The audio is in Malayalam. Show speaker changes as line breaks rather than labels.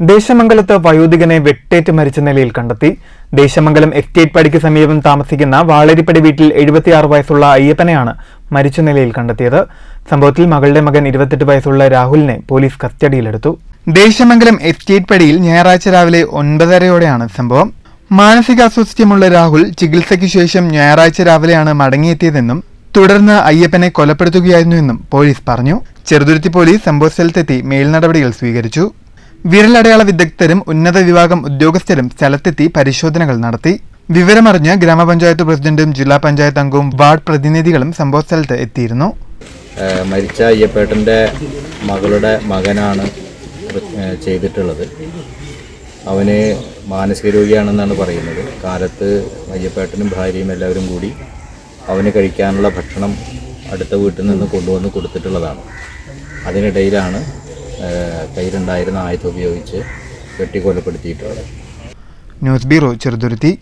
ദേശമംഗലത്ത് വയോധികനെ വെട്ടേറ്റ് മരിച്ച നിലയിൽ കണ്ടെത്തി. ദേശമംഗലം എസ്റ്റേറ്റ് പടിക്ക് സമീപം താമസിക്കുന്ന വാളരിപ്പടി വീട്ടിൽ എഴുപത്തിയാറ് വയസ്സുള്ള അയ്യപ്പനെയാണ് മരിച്ച നിലയിൽ കണ്ടെത്തിയത്. സംഭവത്തിൽ മകളുടെ മകൻ ഇരുപത്തെട്ട് വയസ്സുള്ള രാഹുലിനെ പോലീസ് കസ്റ്റഡിയിലെടുത്തു. ദേശമംഗലം എസ്റ്റേറ്റ് പടിയിൽ ഞായറാഴ്ച രാവിലെ ഒൻപതരയോടെയാണ് സംഭവം. മാനസിക അസ്വസ്ഥ്യമുള്ള രാഹുൽ ചികിത്സയ്ക്ക് ശേഷം ഞായറാഴ്ച രാവിലെയാണ് മടങ്ങിയെത്തിയതെന്നും തുടർന്ന് അയ്യപ്പനെ കൊലപ്പെടുത്തുകയായിരുന്നുവെന്നും പോലീസ് പറഞ്ഞു. ചെറുതുരുത്തി പോലീസ് സംഭവസ്ഥലത്തെത്തി മേൽനടപടികൾ സ്വീകരിച്ചു. വിരലടയാള വിദഗ്ധരും ഉന്നത വിഭാഗം ഉദ്യോഗസ്ഥരും സ്ഥലത്തെത്തി പരിശോധനകൾ നടത്തി. വിവരമറിഞ്ഞ് ഗ്രാമപഞ്ചായത്ത് പ്രസിഡന്റും ജില്ലാ പഞ്ചായത്ത് അംഗവും വാർഡ് പ്രതിനിധികളും സംഭവസ്ഥലത്ത് എത്തിയിരുന്നു.
മരിച്ച അയ്യപ്പേട്ടന്റെ മകളുടെ മകനാണ് ചെയ്തിട്ടുള്ളത്. അവന് മാനസിക രോഗിയാണെന്നാണ് പറയുന്നത്. കാലത്ത് അയ്യപ്പേട്ടനും ഭാര്യയും എല്ലാവരും കൂടി അവന് കഴിക്കാനുള്ള ഭക്ഷണം അടുത്ത വീട്ടിൽ നിന്ന് കൊണ്ടുവന്ന് കൊടുത്തിട്ടുള്ളതാണ്. അതിനിടയിലാണ് കയ്യിലുണ്ടായിരുന്ന ആയുധം ഉപയോഗിച്ച് വെട്ടിക്കൊലപ്പെടുത്തിയിട്ടുള്ളത്
ന്യൂസ് ബ്യൂറോ ചെറുതുരുത്തി.